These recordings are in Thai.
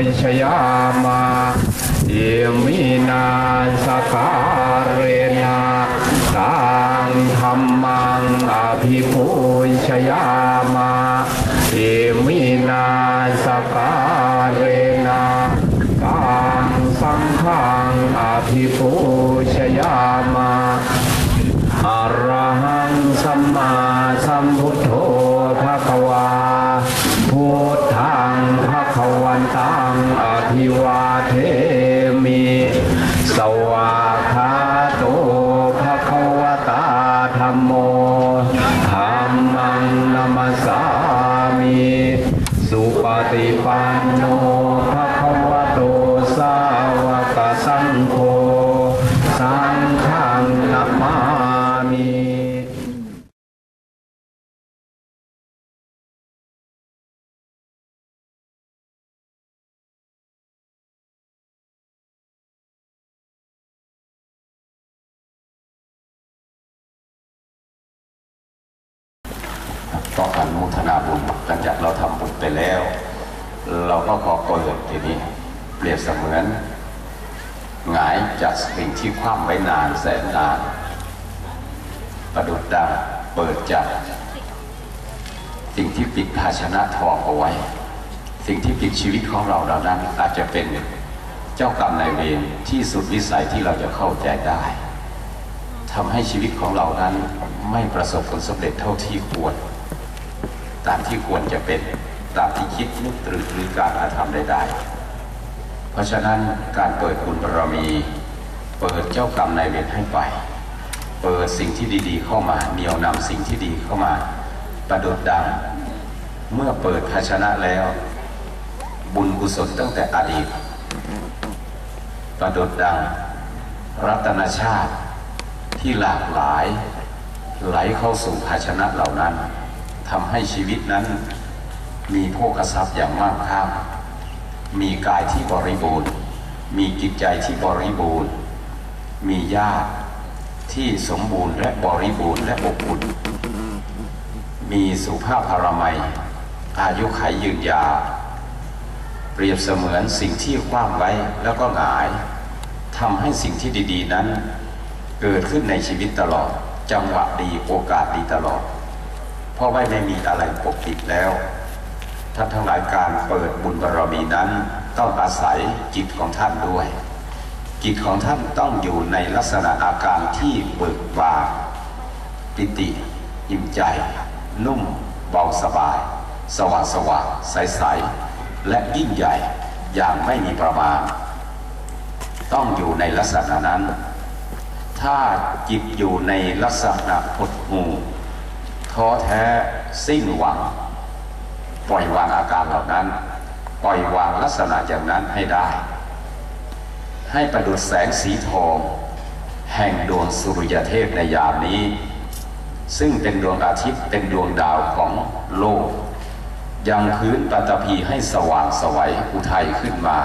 ปุชยามาอิมินาสการเรนาตังธรรมังอภิปุชยามาอิมินาสการเรนาตังสังฆังอภิปุ ต้องอนุโมทนาบุญหลังจากเราทำบุญไปแล้ว เราก็ขอเปิดทีนี้เปรียบเสมือนหงายจากสิ่งที่คว่ำไว้นานแสนนาน ประดุดดังเปิดจากสิ่งที่ปิดภาชนะทองเอาไว้ สิ่งที่ปิดชีวิตของเราเหล่านั้นอาจจะเป็นเจ้ากรรมนายเวรที่สุดวิสัยที่เราจะเข้าใจได้ทำให้ชีวิตของเรานั้นไม่ประสบผลสำเร็จเท่าที่ควร ตามที่ควรจะเป็นตามที่คิดนึกตรึกหรือการกระทำใดๆเพราะฉะนั้นการเปิดบุญบารมี เปิดเจ้ากรรมนายเวรให้ไป เปิดสิ่งที่ดีๆเข้ามาเหนี่ยวนำสิ่งที่ดีเข้ามา ประดุดดัง เมื่อเปิดภาชนะแล้ว บุญกุศลตั้งแต่อดีต ประดุดดัง รัตนชาติที่หลากหลายไหลเข้าสู่ภาชนะเหล่านั้น ทำให้ชีวิตนั้นมีโภคทรัพย์อย่างมากข้ามมีกายที่บริบูรณ์ มีจิตใจที่บริบูรณ์ มีญาติที่สมบูรณ์และบริบูรณ์และอบอุ่น มีสุภาพพรามัย อายุขัยยืนยาวเปรียบเสมือนสิ่งที่คว้างไว้แล้วก็หงายทำให้สิ่งที่ดี ๆ นั้น เกิดขึ้นในชีวิตตลอด จังหวะดีโอกาสดีตลอด เพราะว่าไม่มีอะไรปกปิดแล้วท่านทั้งหลายการเปิดบุญบารมีนั้นต้องอาศัยจิตของท่านด้วย จิตของท่านต้องอยู่ในลักษณะอาการที่เบิกบานปิติอิ่มใจ นุ่ม เบาสบาย สว่างสว่างใสใสและยิ่งใหญ่อย่างไม่มีประมาณ ต้องอยู่ในลักษณะนั้น ถ้าจิตอยู่ในลักษณะหดหู่ ท้อแท้สิ้นหวัง ปล่อยวางอาการเหล่านั้น ปล่อยวางลักษณะอย่างนั้นให้ได้ ให้ประดุจแสงสีทอง แห่งดวงสุริยเทพในยามนี้ ซึ่งเป็นดวงอาทิตย์เป็นดวงดาวของโลก ยังพื้นปัตภีให้สว่างสวัยอุทัยขึ้นมา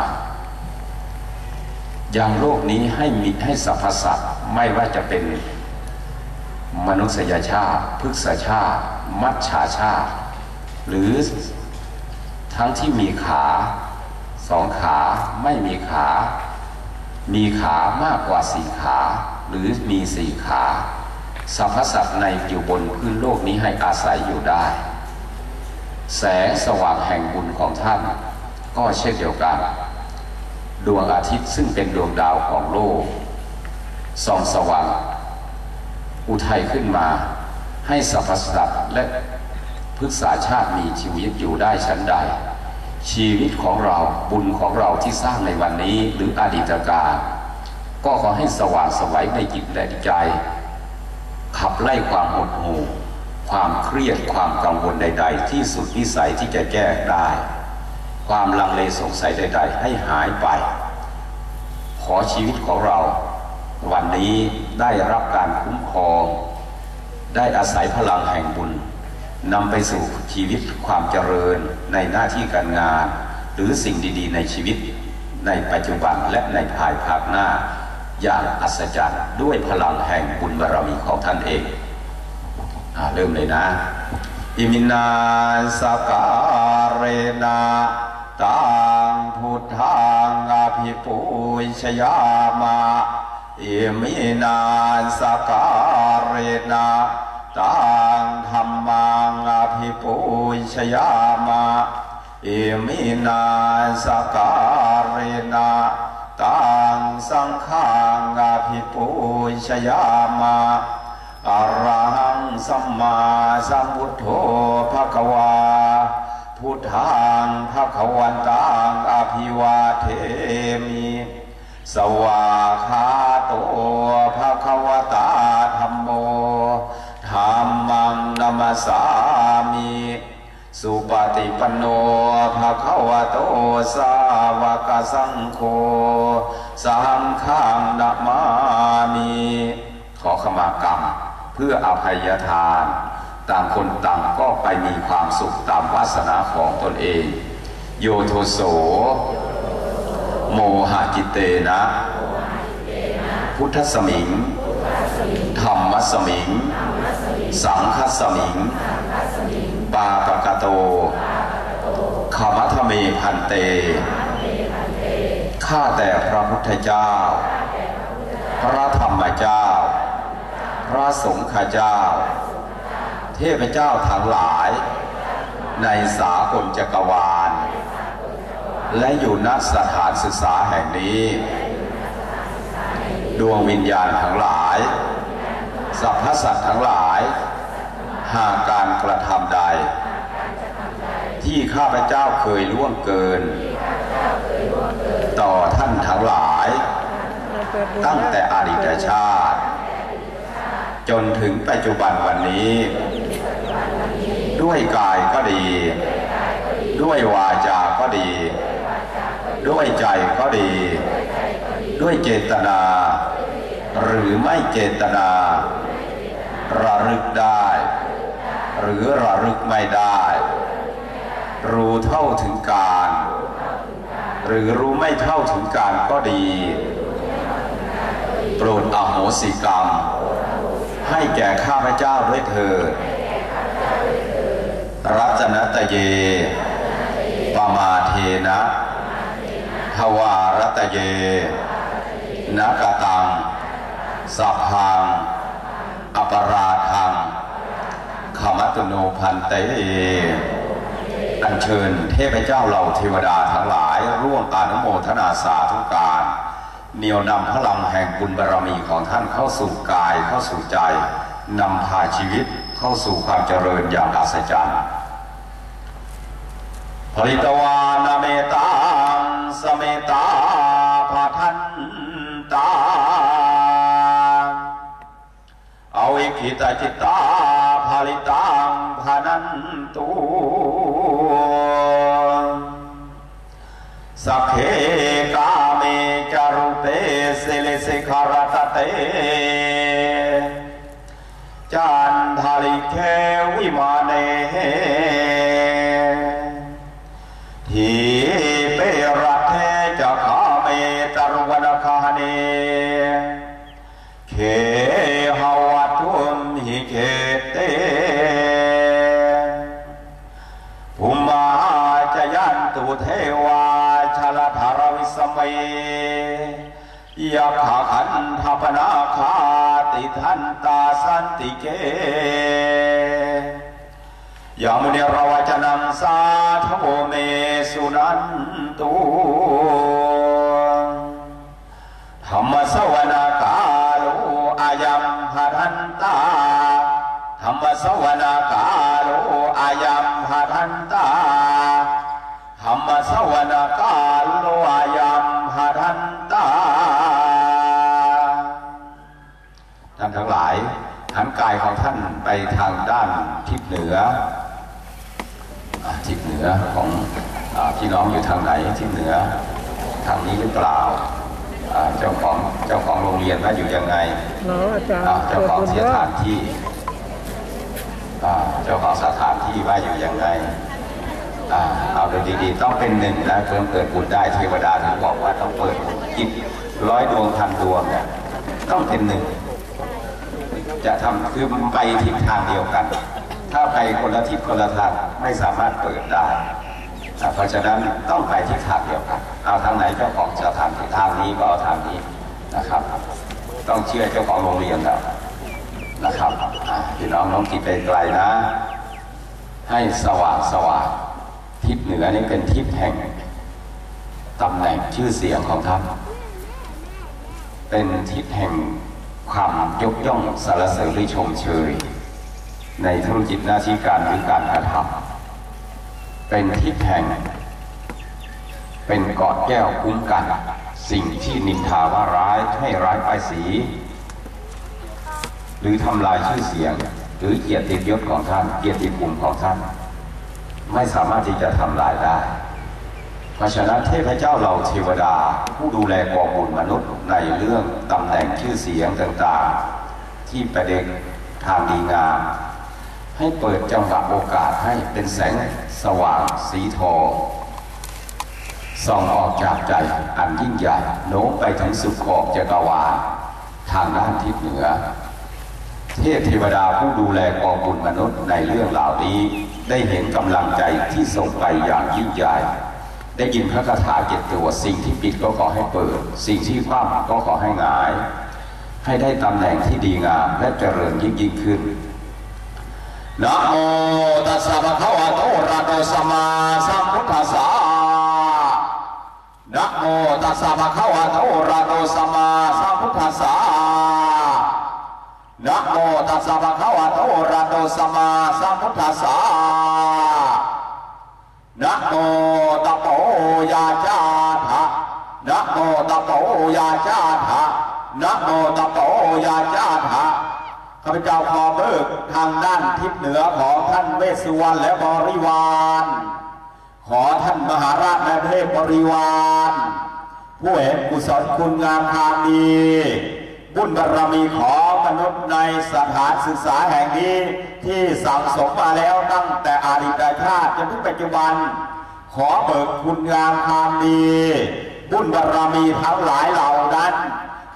ยังโลกนี้ให้มีให้สรรพสัตว์ไม่ว่าจะเป็น มนุษยชาติพฤกษชาติ มัจฉาชาติ หรือทั้งที่มีขาสองขาไม่มีขา มีขามากกว่าสี่ขา หรือมีสี่ขาสรรพสัตว์ในอยู่บนพื้นโลกนี้ให้อาศัยอยู่ได้ แสงสว่างแห่งบุญของท่าน ก็เช่นเดียวกันดวงอาทิตย์ซึ่งเป็นดวงดาวของโลกส่องสว่าง อุทัยขึ้นมา ให้สรรพสัตว์และพฤกษาชาติมีชีวิตอยู่ได้ชั้นใด ชีวิตของเราบุญของเราที่สร้างในวันนี้หรืออดีตการก็ขอให้สว่างสวัยในจิตและใจ ขับไล่ความหดหู่ ความเครียดความกังวลใด ๆ ที่สุดวิสัยที่จะแก้ได้ ความลังเลสงสัยใด ๆ ให้หายไป ขอชีวิตของเรา วันนี้ได้รับการคุ้มครอง ได้อาศัยพลังแห่งบุญนำไปสู่ชีวิตความเจริญในหน้าที่การงาน หรือสิ่งดีๆ ในชีวิต ในปัจจุบันและในภายภาคหน้า อย่างอัศจรรย์ด้วยพลังแห่งบุญบารมีของท่านเองอเริ่มเลยนะอิมินาสการเรนาตังพุทธังอภิปุชยามา อิมินาสการเรนาตังธรรมังอภิปุชยามาอิมินาสการเรนาตังสังฆังอภิปุชยามาอะระหังสัมมาสัมพุทโธภะคะวาพุทธังภะคะวันตังอภิวาเทมิ สวาคา โตภะคะวตาธัมโมธัมมังนมสสามิสุปฏิปันโนภะคะวะโตสาวกสังโฆสังฆังนมามิขอขมากรรมเพื่ออภัยทาน ต่างคนต่างก็ไปมีความสุขตามวาสนาของตนเอง โยโทโส โมหะกิเตนะ พุทธสมิง ธรรมสมิง สังฆสมิง ปาปกะโตขมัทเมพันเต ข้าแต่พระพุทธเจ้า พระธรรมเจ้า พระสงฆ์ข้าเจ้า เทพเจ้าทั้งหลาย ในสากลจักรวาล และอยู่ณสถานศึกษาแห่งนี้ ดวงวิญญาณทั้งหลายสรรพสัตว์ทั้งหลาย หากการกระทำใด ที่ข้าพเจ้าเคยล่วงเกิน ต่อท่านทั้งหลาย ตั้งแต่อดีตชาติ จนถึงปัจจุบันวันนี้ ด้วยกายก็ดี ด้วยวาจาก็ดี ด้วยใจก็ดีด้วยเจตนา หรือไม่เจตนา ระลึกได้ หรือระลึกไม่ได้ รู้เท่าถึงการ หรือรู้ไม่เท่าถึงการก็ดี โปรดอโหสิกรรม ให้แก่ข้าพเจ้าด้วยเถิดรัตนตเยปมาเทนะ ทวารัตเย นักตังสัพพังอปราทังขมัตุโนพันเตอัญเชิญเทพเจ้าเหล่าเทวดาทั้งหลาย ร่วมอนุโมทนาสาธุการ เหนียวนำพลังแห่งบุญบารมีของท่านเข้าสู่กายเข้าสู่ใจนำพาชีวิตเข้าสู่ความเจริญอย่างอัศจรรย์ผลิตวานาเมตังสเมตา හිතචිතා භවිතාං භනන්තු සඛේ කාමේ චරුපේ සිලසිකරත් ารวิสมัยยะขาขันทปนาคาติทันตาสันติเกยามุเนรวจนังสาทโวเมสุนันตุธรรมสวนากาโลอายัมหรันตาธรรมสวนากาโลอายัมหรันตาธรรมสวนากาโลอายั หันกายของท่านไปทางด้านทิศเหนืออ่าทิศเหนือของอาพี่น้องอยู่ทางไหนทิศเหนือทางนี้หรือเปล่าอ่าเจ้าของเจ้าของโรงเรียนว่าอยู่ยังไงเนาะอาจารย์อ่าเจ้าของเปิดสบุญถานที่อ่าเจ้าของสถานที่ว่าอยู่ยังไงอ่าเอาดูดีๆ ต้องเป็นหนึ่งนะเพิ่มเปิดบุญได้เทวดาถึงบอกว่าต้องเปิดบุญจิตร้อยดวงพันดวงเนี่ยต้องเป็นหนึ่ง จะทำคือไปทิศทางเดียวกัน ถ้าไปคนละทิศคนละทางไม่สามารถเปิดได้เพราะฉะนั้นต้องไปทิศทางเดียวกันเอาทางไหนเจ้าของจะทำทิศทางนี้ก็เอาทางนี้นะครับ ต้องเชื่อเจ้าของโรงเรียนแล้วนะครับพี่น้องน้องกินไปไกลนะ ให้สว่างสว่างทิศเหนือนี่เป็นทิศแห่งตำแหน่งชื่อเสียงของท่านเป็นทิศแห่ง ความยกย่องสรรเสริญหรือชมเชย ในธุรกิจหน้าที่การหรือการกระทำเป็นทิศแห่งเป็นเกอดแก้วคุ้มกัน สิ่งที่นินทาว่าร้ายให้ร้ายไปายสี หรือทำลายชื่อเสียง หรือเกียรติยศของท่าน เกียรติภูมิของท่าน ไม่สามารถที่จะทำลายได้ เพราะฉะนั้นเทพเจ้าเหล่าเทวดา ผู้ดูแลกองบุญมนุษย์ในเรื่องตำแหน่งชื่อเสียงต่างๆ ที่ประเด็นทางดีงาม ให้เปิดจังหวะโอกาสให้เป็นแสงสว่างสีทองส่องออกจากใจอันยิ่งใหญ่โน้มไปถึงสุดขอบจักรวาลทางด้านทิศเหนือ เทพเทวดาผู้ดูแลกองบุญมนุษย์ในเรื่องเหล่านี้ ได้เห็นกำลังใจที่ส่งไปอย่างยิ่งใหญ่ ได้ยินพระคาถาเจ็ดตัว สิ่งที่ปิดก็ขอให้เปิด สิ่งที่คว่ำก็ขอให้หงาย ให้ได้ตำแหน่งที่ดีงามและเจริญยิ่งยิ่งขึ้นนะโมตัสสะภะคะวะโตอะระหะโตสัมมาสัมพุทธัสสะนะโมตัสสะภะคะวะโตอะระหะโตสัมมาสัมพุทธัสสะนะโมตัสสะภะคะวะโตอะระหะโตสัมมาสัมพุทธัสสะ นะโมตะโปยาจาทะนะโมตะโปยาจาทะนะโมตะโปยาจาทะข้าพเจ้าขอเบิกทางด้านทิศเหนือของท่านเวสสุวรรณและบริวาร ขอท่านมหาราชและเทพบริวาร ผู้เห็นกุศลคุณงามความดี บุญบารมีของมนุษย์ในสถานศึกษาแห่งนี้ ที่สั่งสมมาแล้วตั้งแต่อาดีตชาติจนถึงปัจจุบัน ขอเบิกคุณงามความดี บุญบารมีทั้งหลายเหล่านั้น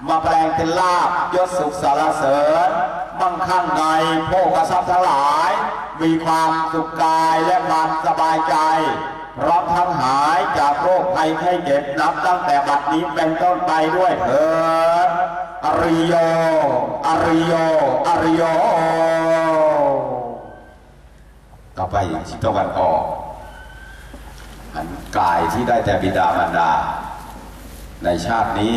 มาแปลงเป็นลาบยศสุขสารเสริญมั่งคั่งในโภคทรัพย์ทั้งหลาย มีความสุขกายและความสบายใจพร้อมทั้งหายจากโรคภัยไข้เจ็บนับตั้งแต่บัดนี้เป็นต้นไปด้วยเถิด อริโยอริโยอริโยต่อไปทิศตะวันออกอันกายที่ได้แต่บิดามารดา ในชาตินี้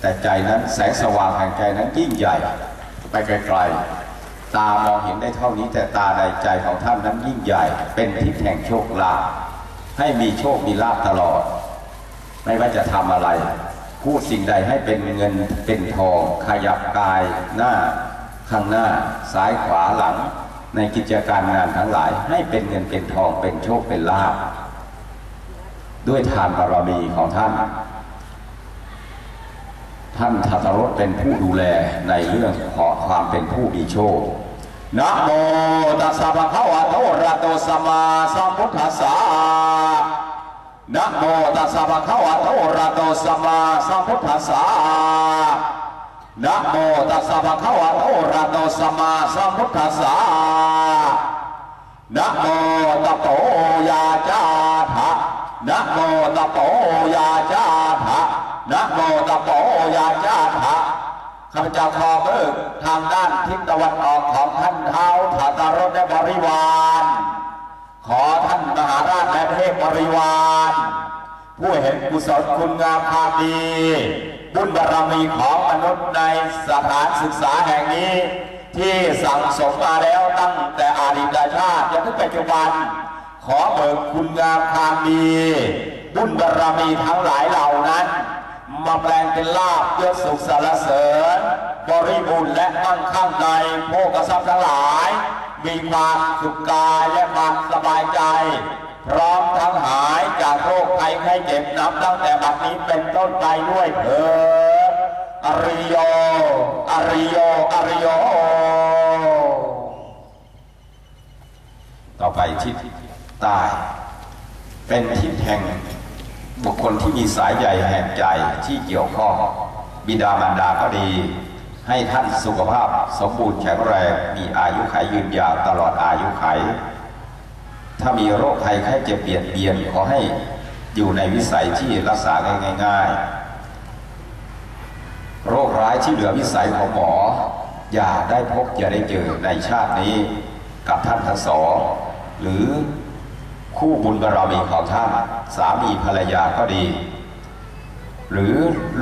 แต่ใจนั้นแสงสว่างแห่งใจนั้นยิ่งใหญ่ ไปไกลๆตามองเห็นได้เท่านี้แต่ตาในใจของท่านนั้นยิ่งใหญ่ เป็นทิศแห่งโชคลาภให้มีโชคมีลาภตลอด ไม่ว่าจะทำอะไร พูดสิ่งใดให้เป็นเงินเป็นทอง ขยับกายหน้าข้างหน้าซ้ายขวาหลัง ในกิจการงานทั้งหลาย ให้เป็นเงินเป็นทองเป็นโชคเป็นลาภด้วยทานบารมีของท่าน ท่านทัตรสเป็นผู้ดูแลในเรื่องของความเป็นผู้มีโชคนะโมตัสสะภะคะวะโตระโตสัมมาสัมพุทธัสสะ นะโมตัสสะภะคะวะโตอะระโตสัมมาสัมพุทธัสสะนะโมตัสสะภะคะวะโตอะระโตสัมมาสัมพุทธัสสะนะโมตะโปยาจาทะนะโมตะโปยาจาทะนะโมตะโปยาจาทะข้าพเจ้าขอเบิกทางด้านทิศตะวันออกของท่านเท้าถาตารถและบริวาร ขอานมหาราชและเทพบริวารผู้เห็นกุศลคุณงามความดีบุญบารมีของมนุษย์ในสถานศึกษาแห่งนี้ ที่สั่งสมมาแล้วตั้งแต่อาดีตชาติจนถึงปัจจุบัน ขอเบิกคุณงามความดีบุญบารมีทั้งหลายเหล่านั้นมาแปลงเป็นลาบยศสุขสารเสริญ บริบูรณ์และมั่งคั่งในโภคทรัพย์ทั้งหลาย มีความสุขกายและความสบายใจ พร้อมทั้งหายจากโรคภัยไข้เจ็บนับตั้งแต่บัดนี้เป็นต้นไปด้วยเถิดอริโย อริโย อริโย ต่อไปทิศใต้เป็นทิศแห่งบุคคลที่มีสายใยแห่งใจที่เกี่ยวข้องบิดามารดาก็ดี ให้ท่านสุขภาพสมบูรณ์แข็งแรงมีอายุขัยยืนยาวตลอดอายุขัย ถ้ามีโรคภัยไข้เจ็บเบียดเบียนขอให้อยู่ในวิสัยที่รักษาง่ายๆ โรคร้ายที่เหลือวิสัยของหมอ อย่าได้พบอย่าได้เจอในชาตินี้กับท่านทั้งสองหรือคู่บุญบารมีของท่านสามีภรรยาก็ดี หรือ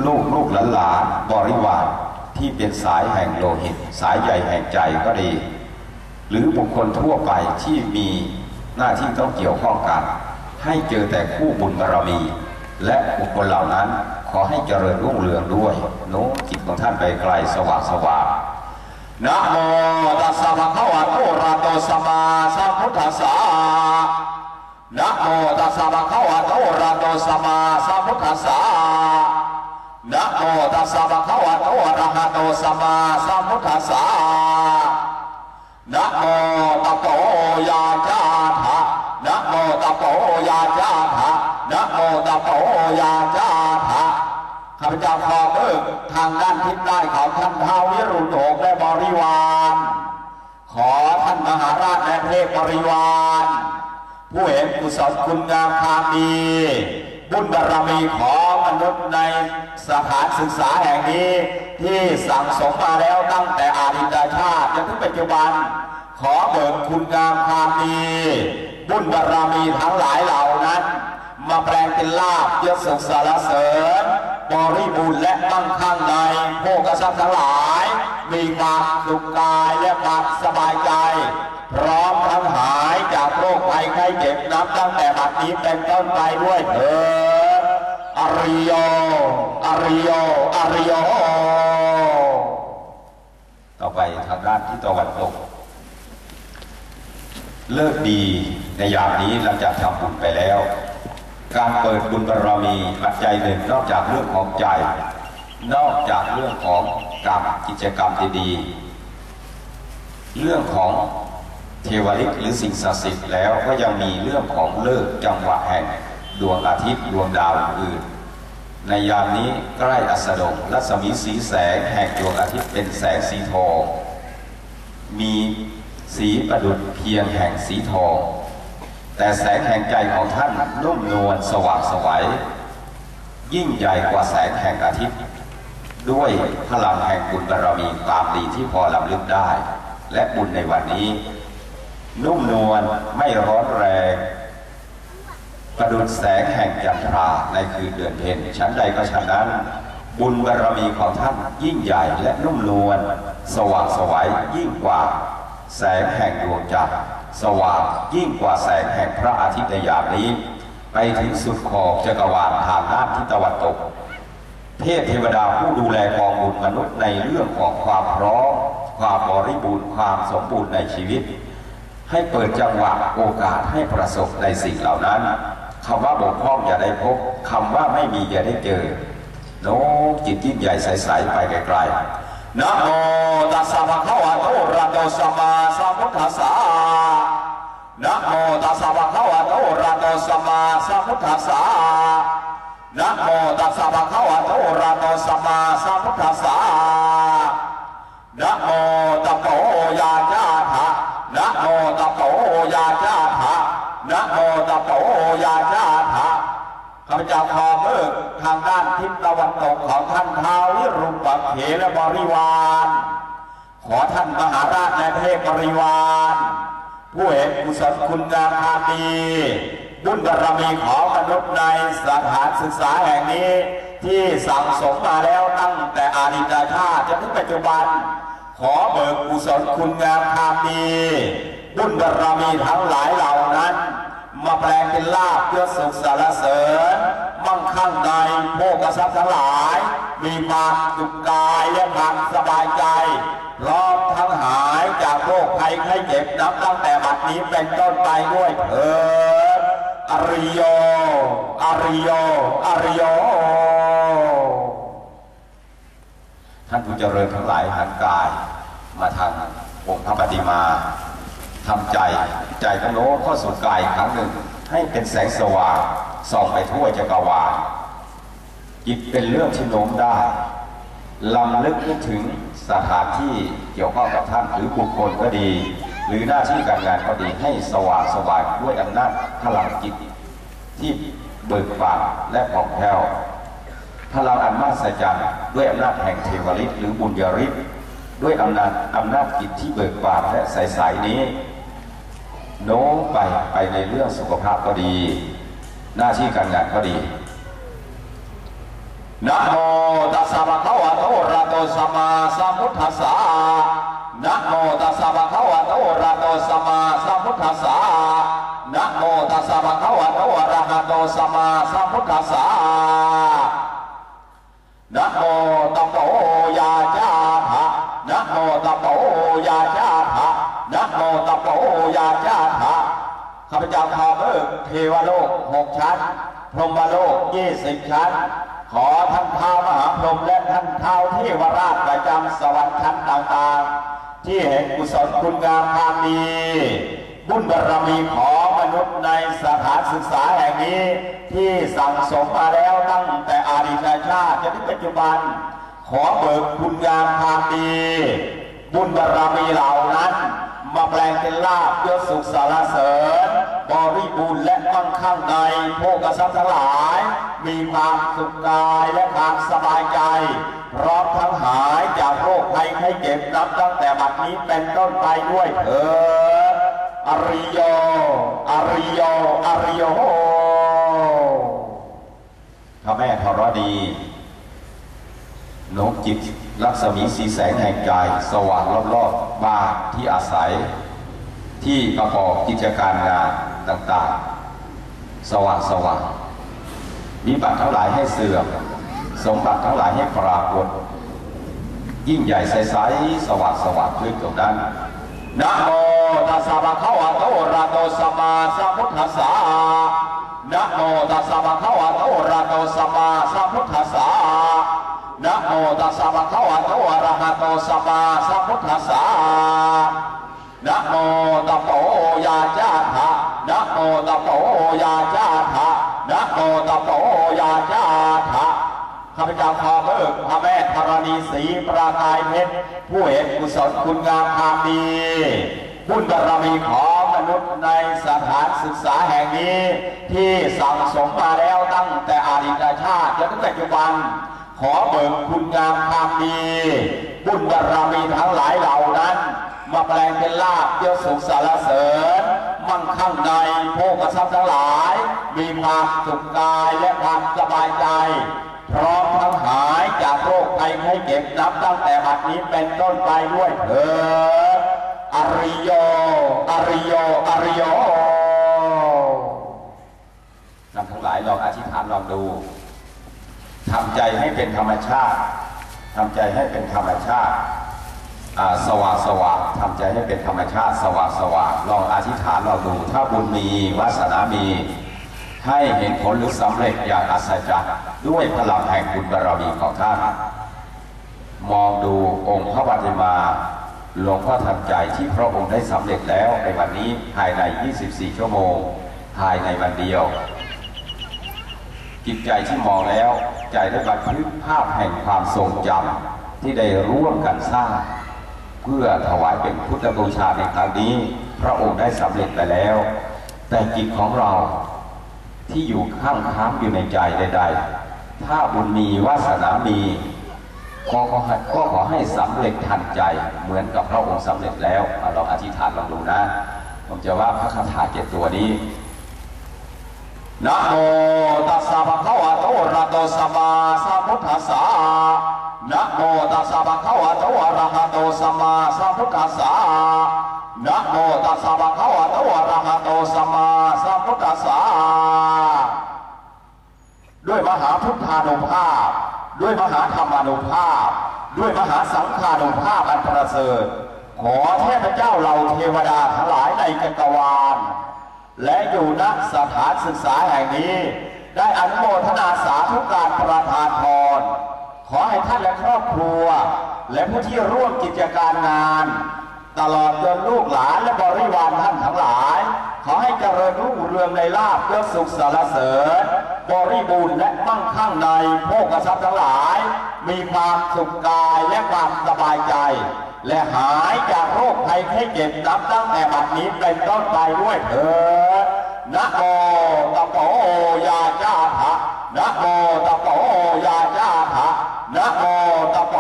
ลูกลูกหลานหลานบริวารที่เป็นสายแห่งโลหิต สายใหญ่แห่งใจก็ดี หรือบุคคลทั่วไปที่มี หน้าที่ต้องเกี่ยวข้องกัน ให้เจอแต่คู่บุญบารมี และบุคคลเหล่านั้นขอให้เจริญรุ่งเรืองด้วย โน้จิตของท่านไปไกลสว่างสว่างนะโมตัสสะภะคะวะโตระโตสัมมาสัมพุทธัสสะนะโมตัสสะภะคะวะโตระโตสัมมาสัมพุทธัสสะนะโมตัสสะภะคะวะโตระหะโตสัมมาสัมพุทธัสสะนะโมตะโกยาจาทะนะ โตโยาจาทะนะโมตะโกยาจาทะข้าพเจ้าขอเบิกทางด้านทิศใต้ของท่านท้าววิรุณโอกและบริวาร ขอท่านมหาราชและเทพบริวาร ผู้เห็นกุศลคุณงามความดี บุญบารมีของมนุษย์ในสถานศึกษาแห่งนี้ ที่สั่งสมมาแล้วตั้งแต่อาดิตชาติจนถึงปัจจุบัน ขอเบิกคุณงามความดี บุญบารมีทั้งหลายเหล่านั้น มาแปลงเป็นลาบยศสุขสารเสริญบริบูรณ์และมั่งคั่งในโภกทรัพย์ทั้งหลาย มีความสุขกายและความสบายใจ พร้อมทั้งหายจากโรคภัยไข้เจ็บนับตั้งแต่บัดนี้เป็นต้นไปด้วยเถิดอริโยอริโยอริโยต่อไปทางด้านที่ตะวันตกเลิกดี ในยามนี้หลังจากทำบุญไปแล้ว การเปิดบุญบารมีปัจจัยหนึ่งนอกจากเรื่องของใจ นอกจากเรื่องของกรรมกิจกรรมดีๆเรื่องของเทวฤทธิ์หรือสิ่งศักดิ์สิทธิ์แล้วก็ยังมีเรื่องของเลิกจังหวะแห่งดวงอาทิตย์ดวงดาวอื่น ในยามนี้ใกล้อัสดงรัศมีสีแสงแห่งดวงอาทิตย์เป็นแสงสีทองมีสีประดุจเพียงแห่งสีทอง แต่แสงแห่งใจของท่านนุ่มนวลสว่างสวัยยิ่งใหญ่กว่าแสงแห่งอาทิตย์ ด้วยพลังแห่งบุญบารมีความดีที่พอลำลึกได้ และบุญในวันนี้ นุ่มนวลไม่ร้อนแรงประดุจแสงแห่งจันทราในคืนเดือนเพ็ญชั้นใดก็ชั้นนั้น บุญบารมีของท่านยิ่งใหญ่และนุ่มนวลสว่างสวัยยิ่งกว่า แสงแห่งดวงจันทร์ สว่างยิ่งกว่าแสงแห่งพระอาทิตย์ในยามนี้ ไปถึงสุดขอบจักรวาลทางด้านทิศตะวันตก เทพเทวดาผู้ดูแลกองบุญมนุษย์ในเรื่องของความพร้อมความบริบูรณ์ความสมบูรณ์ในชีวิต ให้เปิดจังหวะโอกาสให้ประสบในสิ่งเหล่านั้นคำว่าบกพร่องอย่าได้พบคำว่าไม่มีอย่าได้เจอโน้จิตยิ่งใหญ่ใสๆไปไกลๆ นะโมตัสสะภะคะวะโตอะระหะโตสัมมาสัมพุทธัสสะนะโมตัสสะภะคะวะโตอะระหะโตสัมมาสัมพุทธัสสะนะโมตัสสะภะคะวะโตอะระหะโตสัมมาสัมพุทธัสสะนะโมตะโกยาจาทะนะโมตะโกยาจาทะนะโมตะโกยาจา ข้าพเจ้าขอเบิกทางด้านทิศตะวันตกของท่านท้าววิรุปักเขและบริวาร ขอท่านมหาราชและเทพบริวาร ผู้เห็นกุศลคุณงามความดีบุญบารมีของมนุษย์ในสถานศึกษาแห่งนี้ ที่สั่งสมมาแล้วตั้งแต่อาดิตชาติจนถึงปัจจุบัน ขอเบิกกุศลคุณงามความดี บุญบารมีทั้งหลายเหล่านั้น มาแปลงเป็นลาบเพื่อสุขสารเสริญ มั่งคั่งในโภกทรัพย์ทั้งหลาย มีความสุขกายและความสบายใจพร้อมทั้งหายจากโรคภัยไข้เจ็บนับตั้งแต่บัดนี้เป็นต้นไปด้วยเถิดอริโยอริโยอริโยท่านผู้เจริญทั้งหลายหันกายมาทางองค์พระปฏิมา ทำใจ ใจต้องโน้เข้าสู่กายครั้งหนึ่ง ให้เป็นแสงสว่างส่องไปทั่วจักรวาลจิตเป็นเรื่องที่โน้มได้ลำลึกนึกถึงสถานที่เกี่ยวข้องกับท่านหรือบุคคลก็ดี หรือหน้าที่การงานก็ดีให้สว่างสวายด้วยอำนาจพลังจิต ที่เบิกบานและผ่องแผ้วพลังอันมหัศจรรย์ด้วยอำนาจแห่งเทวฤทธิ์หรือบุญญาฤทธิ์ด้วยอำนาจอำนาจจิตที่เบิกบานและใสๆนี้ โน้มไปไปในเรื่องสุขภาพก็ดี หน้าที่การงานก็ดีนะโมตัสสะภะคะวะโตอะระโตสัมมาสัมพุทธัสสะนะโมตัสสะภะคะวะโตอะระหะโตสัมมาสัมพุทธัสสะนะโมตัสสะภะคะวะโตอะระหะโตสัมมาสัมพุทธัสสะนะโม ยาจาภะข้าพเจ้าขอเบิกเทวโลกหกชั้น พรหมโลกยี่สิบชั้น ขอท่านท้ามหาพรหมและท่านท้าเที่วราชประจำสวรรค์ชั้นต่างๆ ที่เห็นกุศลคุณงามความดี บุญบารมีของมนุษย์ในสถานศึกษาแห่งนี้ ที่สั่งสมมาแล้วตั้งแต่อดีตชาติจนถึงปัจจุบัน ขอเบิกคุณงามความดี บุญบารมีเหล่านั้น มาแปลงเป็นลาบยศสุขสารเสริญบริบูรณ์และมั่งคั่งในโภกทรัพย์ทั้งหลาย มีความสุขกายและความสบายใจพร้อมทั้งหายจากโรคภัยไข้เจ็บนับตั้งแต่บัดนี้เป็นต้นไปด้วยเถิดอริโย อริโย อริโยพระแม่ธรดี โน้มจิตรัศมีสีแสงแห่งกาย สว่างรอบๆบ้านที่อาศัย ที่ประกอบกิจการงานต่างๆ สว่างสว่างมีบัตรทั้งหลายให้เสื่อม สมบัติทั้งหลายให้ปรากฏยิ่งใหญ่ใสๆสว่างสว่างขึ้นตรงนั้นนะโมตัสสะภะคะวะโตอะระโตสัมมาสัมพุทธัสสะนะโมตัสสะภะคะวะโตอะระหะโตสัมมาสัมพุทธัสสะ นะโมตัสสะภะคะวะโตอะระหะโตสัมมาสัมพุทธัสสะนะโมตะโปยาจาทะนะโมตะโปยาจาทะนะโมตะโปยาจาทะข้าพเจ้าขอเบิกพระแม่ธรณีสีประกายเพชรผู้เห็นกุศลคุณงามความดีบุญบารมีของมนุษย์ในสถานศึกษาแห่งนี้ ที่สั่งสมมาแล้วตั้งแต่อดีตชาติจนถึงปัจจุบัน ขอเบิกคุณงามความดี บุญบารมีทั้งหลายเหล่านั้น มาแปลงเป็นลาบเยศสุขสารเสริญ มั่งคั่งในโภคทรัพย์ทั้งหลาย มีความสุขกายและความสบายใจ พร้อมทั้งหายจากโรคภัยไข้เจ็บนับตั้งแต่บัดนี้เป็นต้นไปด้วยเถิดอริโย อริโย อริโยท่านทั้งหลายลองอธิษฐานลองดู ทำใจให้เป็นธรรมชาติทำใจให้เป็นธรรมชาติสว่างสว่างทำใจให้เป็นธรรมชาติสว่างสว่างลองอธิษฐานลองดูถ้าบุญมีวาสนามี ให้เห็นผลหรือสำเร็จอย่างอัศจรรย์ด้วยพลังแห่งบุญบารมีของท่านมองดูองค์พระปฏิมาหลวงพ่อทันใจที่พระองค์ได้สำเร็จแล้วในวันนี้ภายใน 24 ชั่วโมง ภายในวันเดียว จิตใจที่มองแล้ว ใจได้บันทึกภาพแห่งความทรงจำที่ได้ร่วมกันสร้าง เพื่อถวายเป็นพุทธบูชาในครั้งนี้ พระองค์ได้สำเร็จไปแล้ว แต่จิตของเราที่อยู่ข้างค้างอยู่ในใจใด ๆ ถ้าบุญมีวาสนามีก็ขอให้ก็ขอให้สำเร็จทันใจเหมือนกับพระองค์สำเร็จแล้วอะลองอธิษฐานลองดูนะ ผมจะว่าพระคาถาเจ็ดตัวนี้ นะโมตัสสะภะคะวะโตอะระหะโตสัมมาสัมพุทธัสสะนะโมตัสสะภะคะวะโตอะระหะโตสัมมาสัมพุทธัสสะนะโมตัสสะภะคะวะโตอะระหะโตสัมมาสัมพุทธัสสะด้วยมหาพุทธานุภาพ ด้วยมหาธรรมานุภาพ ด้วยมหาสังฆานุภาพอันประเสริฐขอเทพเจ้าเหล่าเทวดาทั้งหลายในจักรวาล และอยู่ณสถานศึกษาแห่งนี้ ได้อนุโมทนาสาธุการประทานพร ขอให้ท่านและครอบครัว และผู้ที่ร่วมกิจการงาน ตลอดจนลูกหลานและบริวารท่านทั้งหลาย ขอให้เจริญรุ่งเรืองในลาภยศสุขสารเสริญบริบูรณ์และมั่งคั่งในโภคทรัพย์ทั้งหลาย มีความสุขกายและความสบายใจ และหายจากโรคภัยไข้เจ็บนับตั้งแต่บัดนี้เป็นต้นไปด้วยเถิดนะโมตะโปยาจาภะนะโมตะโปยาจาภะนะโมตะโป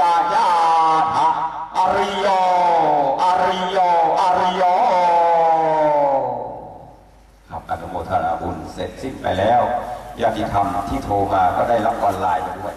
ยาจาภะอริโยอริโยอริโยครับอนุโมทนาบุญเสร็จสิ้นไปแล้วญาติธรรมที่โทรมาก็ได้รับออนไลน์มาด้วย